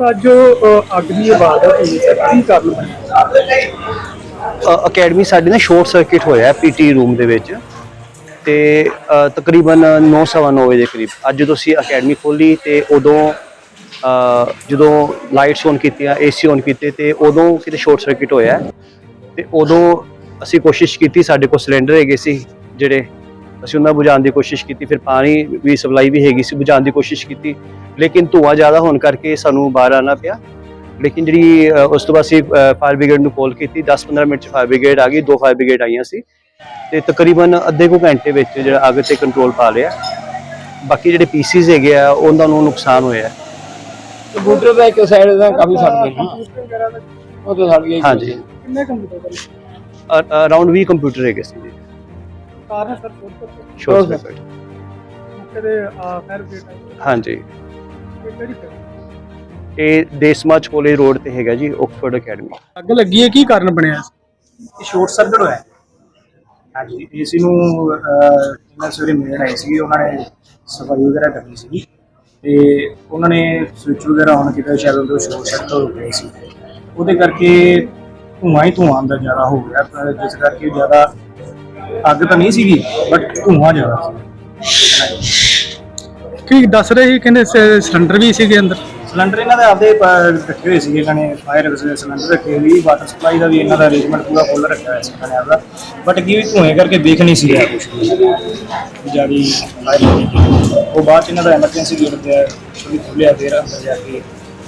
ਅੱਜ ਅੱਗ ਦੀ ਆਵਾਜ਼ ਹੋਈ ਹੈ ਕੀ ਕਾਰਨ ਬਣਿਆ ਅਕੈਡਮੀ ਸਾਡੀ ਨਾ ਸ਼ਾਰਟ ਸਰਕਟ ਹੋਇਆ ਪੀਟੀ ਰੂਮ ਦੇ ਵਿੱਚ ਤੇ ਅ, ਤਕਰੀਬਨ 9:30 ਵਜੇ ਦੇ ਕਰੀਬ। ਅੱਜ ਜਦੋਂ ਅਸੀਂ ਅਕੈਡਮੀ ਖੋਲੀ ਤੇ ਉਦੋਂ ਜਦੋਂ ਲਾਈਟਸ ਔਨ ਕੀਤੀਆਂ ਏਸੀ ਔਨ ਕੀਤੇ ਤੇ ਉਦੋਂ ਕਿਤੇ ਸ਼ਾਰਟ ਸਰਕਟ ਹੋਇਆ। ਤੇ ਉਦੋਂ ਅਸੀਂ ਕੋਸ਼ਿਸ਼ ਕੀਤੀ ਸਾਡੇ ਕੋਲ ਸਿਲੰਡਰ ਹੈਗੇ ਸੀ ਜਿਹੜੇ ਅਸੀਂ ਉਹਨਾਂ ਬੁਝਾਉਣ ਦੀ ਕੋਸ਼ਿਸ਼ ਕੀਤੀ ਫਿਰ ਪਾਣੀ ਵੀ ਸਪਲਾਈ ਵੀ ਹੈਗੀ ਸੀ ਬੁਝਾਉਣ ਦੀ ਕੋਸ਼ਿਸ਼ ਕੀਤੀ। ਲੇਕਿਨ ਧੂਆਂ ਜ਼ਿਆਦਾ ਹੋਣ ਕਰਕੇ ਸਾਨੂੰ ਬਾਹਰ ਆਣਾ ਪਿਆ। ਲੇਕਿਨ ਜਿਹੜੀ ਉਸ ਤੋਂ ਬਾਅਦ ਅਸੀਂ ਫਾਇਰ ਬ੍ਰਿਗੇਡ ਨੂੰ ਕਾਲ ਕੀਤੀ। 10-15 ਮਿੰਟ ਚ ਫਾਇਰ ਬ੍ਰਿਗੇਡ ਆ ਗਈ ਦੋ ਫਾਇਰ ਬ੍ਰਿਗੇਡ ਆਈਆਂ ਸੀ। ਤੇ ਤਕਰੀਬਨ ਅੱਧੇ ਕੁ ਘੰਟੇ ਵਿੱਚ ਜਿਹੜਾ ਅੱਗ ਤੇ ਕੰਟਰੋਲ ਪਾ ਲਿਆ। ਬਾਕੀ ਜਿਹੜੇ ਪੀਸੀਸ ਹੈਗੇ ਆ ਉਹਨਾਂ ਨੂੰ ਨੁਕਸਾਨ ਹੋਇਆ। ਕੰਪਿਊਟਰ ਦਾ ਇੱਕ ਸਾਈਡ ਦਾ ਕਾਫੀ ਸੜ ਗਿਆ ਉਹ ਤਾਂ ਸੜ ਗਿਆ ਹਾਂਜੀ। ਕਿੰਨੇ ਕੰਪਿਊਟਰ ਅਰਾਊਂਡ 20 ਕੰਪਿਊਟਰ ਹੈਗੇ ਸੀ ਹੈ sir short circuit short Short circuit ਮੌਕੇ ਦੇ ਫਾਇਰ ਬ੍ਰਿਗੇਡ ਹਾਂਜੀ। ਇਹ ਕਿਹੜੀ ਫਿਰ ਇਹ ਦੇਸਮਾਚ ਕੋਲੇ ਰੋਡ ਤੇ ਹੈਗਾ ਜੀ ਓਕਸਫੋਰਡ ਅਕੈਡਮੀ। ਅੱਗ ਲੱਗੀ ਹੈ ਕੀ ਕਾਰਨ ਬਣਿਆ? ਇਹ ਸ਼ਾਰਟ ਸਰਕਟ ਹੋਇਆ। ਹਾਂਜੀ ਏਸੀ ਨੂੰ ਇਹਨਾਂ ਸਵੇਰੇ ਮਿਲਣ ਆਏ ਸੀਗੇ ਉਹਨਾਂ ਨੇ ਸਫ਼ਾਈ ਵਗੈਰਾ ਕਰਨੀ ਸੀਗੀ। ਤੇ ਉਹਨਾਂ ਨੇ ਸਵਿਚ ਵਗੈਰਾ ਔਨ ਕੀਤਾ ਸ਼ਾਇਦ ਉਹਦੇ ਸ਼ਾਰਟ ਸਰਕਟ ਹੋ ਗਿਆ ਸੀ। ਉਹਦੇ ਕਰਕੇ ਧੂੰਆਂ ਹੀ ਧੂੰਆਂ ਅੰਦਰ ਜ਼ਿਆਦਾ ਹੋ ਗਿਆ ਜਿਸ ਕਰਕੇ ਜ਼ਿਆਦਾ ਅੱਗ ਤਾਂ ਨਹੀਂ ਸੀਗੀ ਬਟ ਧੂੰਆਂ ਜ਼ਿਆਦਾ ਸੀ। ਕੀ ਦੱਸ ਰਹੇ ਸੀ? ਕਹਿੰਦੇ ਸ- ਸਿਲੰਡਰ ਵੀ ਸੀਗੇ ਅੰਦਰ। ਸਿਲੰਡਰ ਇਹਨਾਂ ਦੇ ਆਪਦੇ ਪ- ਰੱਖੇ ਹੋਏ ਸੀਗੇ ਇਹਨਾਂ ਨੇ ਫਾਇਰ ਸਿਲੰਡਰ ਰੱਖੇ ਹੋਏ ਸੀ ਵਾਟਰ ਸਪਲਾਈ ਦਾ ਵੀ ਇਹਨਾਂ ਦਾ ਅਰੇਂਜਮੈਂਟ ਪੂਰਾ ਫੁੱਲ ਰੱਖਿਆ ਹੋਇਆ ਸੀ ਇਹਨਾਂ ਨੇ ਆਪਦਾ। ਬਟ ਕੀ ਵੀ ਧੂਏ ਕਰਕੇ ਦੇਖ ਨਹੀਂ ਸੀ ਰਿਹਾ ਕੁਝ ਜਿਆਦੀ ਫਾਇਰ। ਉਹ ਬਾਅਦ ਚ ਇਹਨਾਂ ਦਾ ਐਮਰਜੈਂਸੀ ਗੇਟ ਤੇ ਥੋੜੀ ਖੁੱਲਿਆ ਫੇਰ ਅੰਦਰ ਜਾ ਕੇ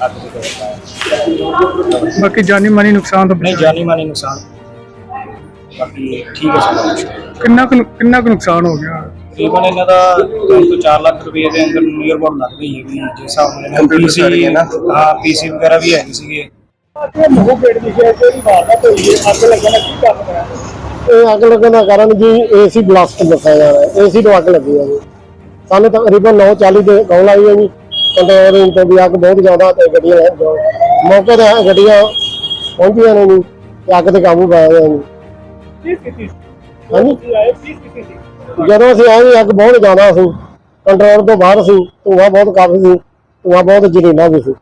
ਅੱਗ ਕਰਦਾ ਬਾਕੀ ਜਾਨੀ ਮਾਨੀ ਨੁਕਸਾਨ ਤੋਂ ਨਹੀਂ। ਜਾਨੀ ਮਾਨੀ ਨੁਕਸਾਨ। ਬਾਕੀ ਠੀਕ ਹੈ ਸਾਰਾ ਕੁਛ। ਕਿੰਨਾ ਕੁ ਨੁ- ਕਿੰਨਾ ਕੁ ਨੁਕਸਾਨ ਹੋ ਗਿਆ? ਤਕਰੀਬਨ ਇਹਨਾਂ ਦਾ 2 ਤੋਂ 4 ਲੱਖ ਰੁਪਏ ਦੇ ਅੰਦਰ ਨੀਅਰ ਅਬਾਊਟ ਲੱਗ ਗਈ ਹੈ ਵੀ ਜਿਸ ਹਿਸਾਬ ਨਾਲ Computer ਸੜ ਗਏ ਨਾ। ਹਾਂ ਪੀਸੀ ਵਗੈਰਾ ਵੀ ਹੈਗੇ ਸੀਗੇ। ਇਹ ਮੋਹ ਗੇਟ ਦੀ ਸ਼ੇਰ ਤੇ ਵਾਰਦਾਤ ਹੋਈ ਹੈ। ਅੱਗ ਲੱਗਣ ਦਾ ਕੀ ਕਾਰਨ ਬਣਿਆ ਇਹ ਅੱਗ ਲੱਗਣ ਦਾ ਕਾਰਨ ਜੀ ਏਸੀ ਬਲਾਸਟ ਦੱਸਿਆ ਜਾ ਰਿਹਾ ਹੈ। ਏਸੀ ਤੋਂ ਅੱਗ ਲੱਗੀ ਹੈ ਜੀ। ਸਾਨੂੰ ਤਕਰੀਬਨ 9:40 ਦੇ ਕਾਲ ਆਈ ਹੈ ਜੀ। ਕੰਟਰੋਲ ਰੂਮ ਤੋਂ ਵੀ ਅੱਗ ਬਹੁਤ ਜ਼ਿਆਦਾ ਤੇ ਗੱਡੀਆਂ ਲੈ ਜਾਓ। ਮੌਕੇ ਤੇ ਗੱਡੀਆਂ ਪਹੁੰਚੀਆਂ ਨੇ ਜੀ ਤੇ ਅੱਗ ਤੇ ਕਾਬੂ ਪਾਇਆ ਗਿਆ ਜੀ। ਕੀ ਕੀਤੀ ਹਾਂਜੀ। ਸੀ ਆਏ ਕੀ ਕੀਤੀ ਸੀ ਜਦੋਂ ਅਸੀਂ ਆਏ ਅੱਗ ਬਹੁਤ ਜ਼ਿਆਦਾ ਸੀ। ਕੰਟਰੋਲ ਤੋਂ ਬਾਹਰ ਸੀ ਧੂੰਆਂ ਬਹੁਤ ਕਾਫੀ ਸੀ ਧੂੰਆਂ ਬਹੁਤ ਜ਼ਹਿਰੀਲਾ ਵੀ ਸੀ।